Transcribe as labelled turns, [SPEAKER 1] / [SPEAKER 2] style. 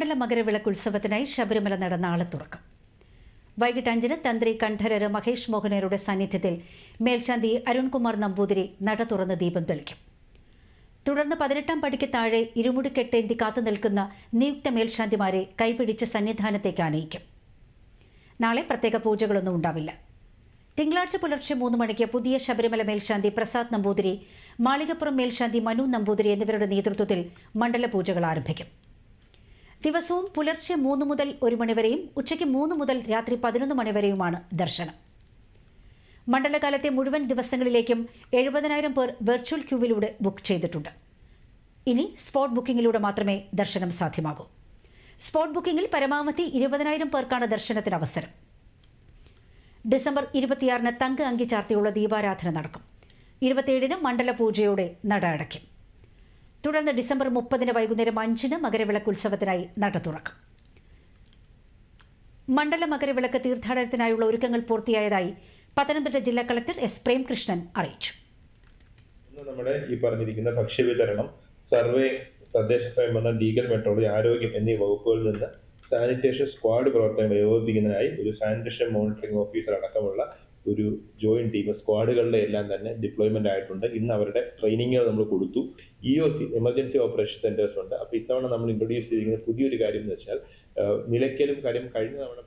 [SPEAKER 1] മണ്ഡല മകരവിളക്ക് ഉത്സവത്തിനായി ശബരിമല നട നാളെ തുറക്കും. വൈകിട്ട് അഞ്ചിന് തന്ത്രി കണ്ഠരര് മഹേഷ് മോഹനരുടെ സാന്നിധ്യത്തിൽ മേൽശാന്തി അരുൺകുമാർ നമ്പൂതിരി നട തുറന്ന് ദീപം തെളിക്കും. തുടർന്ന് പതിനെട്ടാം പടിക്ക് താഴെ ഇരുമുടിക്കെട്ടേന്തി കാത്തു നിൽക്കുന്ന നിയുക്ത മേൽശാന്തിമാരെ കൈപിടിച്ച് സന്നിധാനത്തേക്ക് ആനയിക്കും. നാളെ പ്രത്യേക പൂജകളൊന്നും ഉണ്ടാവില്ല. തിങ്കളാഴ്ച പുലർച്ചെ മൂന്ന് മണിക്ക് പുതിയ ശബരിമല മേൽശാന്തി പ്രസാദ് നമ്പൂതിരി മാളികപ്പുറം മേൽശാന്തി മനു നമ്പൂതിരി എന്നിവരുടെ നേതൃത്വത്തിൽ മണ്ഡല പൂജകൾ ആരംഭിക്കും. ദിവസവും പുലർച്ചെ മൂന്ന് മുതൽ ഒരു മണിവരെയും ഉച്ചയ്ക്ക് മൂന്ന് മുതൽ രാത്രി പതിനൊന്ന് മണിവരെയുമാണ് ദർശനം. മണ്ഡലകാലത്തെ മുഴുവൻ ദിവസങ്ങളിലേക്കും എഴുപതിനായിരം പേർ വെർച്വൽ ക്യൂവിലൂടെ ബുക്ക് ചെയ്തിട്ടുണ്ട്. ഇനി സ്പോട്ട് ബുക്കിംഗിലൂടെ മാത്രമേ ദർശനം സാധ്യമാകൂ. സ്പോട്ട് ബുക്കിംഗിൽ പരമാവധി ഇരുപതിനായിരം പേർക്കാണ് ദർശനത്തിന് അവസരം. ഡിസംബർ ഇരുപത്തിയാറിന് തങ്ക അങ്കി ചാർത്തിയുള്ള ദീപാരാധന നടക്കും. ഇരുപത്തിയേഴിന് മണ്ഡല പൂജയോടെ നട അടയ്ക്കും. തുടർന്ന് ഡിസംബർ മുപ്പതിന് വൈകുന്നേരം അഞ്ചിന് മകരവിളക്ക് ഉത്സവത്തിനായി നട തുറക്കും. മണ്ഡല മകരവിളക്ക് തീർത്ഥാടനത്തിനായുള്ള ഒരുക്കങ്ങൾ പൂർത്തിയായതായി പത്തനംതിട്ട ജില്ലാ കളക്ടർ എസ് പ്രേംകൃഷ്ണൻ അറിയിച്ചു.
[SPEAKER 2] നമ്മുടെ ഈ പറഞ്ഞിരിക്കുന്ന ഭക്ഷ്യവിതരണം സർവേ തദ്ദേശ സ്വയംഭരണ ലീഗൽ മെട്രോളജി ആരോഗ്യം എന്നീ വകുപ്പുകളിൽ നിന്ന് സാനിറ്റേഷൻ സ്ക്വാഡ് പ്രവർത്തനങ്ങൾ ഏകോപിപ്പിക്കുന്നതിനായി ഒരു സാനിറ്റേഷൻ മോണിറ്ററിംഗ് ഓഫീസർ അടക്കമുള്ള ഒരു ജോയിന്റ് ടീം സ്ക്വാഡുകളുടെ എല്ലാം തന്നെ ഡിപ്ലോയ്മെന്റ് ആയിട്ടുണ്ട്. ഇന്ന് അവരുടെ ട്രെയിനിങ്ങുകൾ നമ്മൾ കൊടുത്തു. E O C emergency operation centres ഉണ്ട്. അപ്പോൾ ഇത്തവണ നമ്മൾ ഇൻട്രൊഡ്യൂസ് ചെയ്തിരിക്കുന്ന പുതിയൊരു കാര്യം എന്ന് വെച്ചാൽ നിലയ്ക്കലും കാര്യം കഴിഞ്ഞ തവണ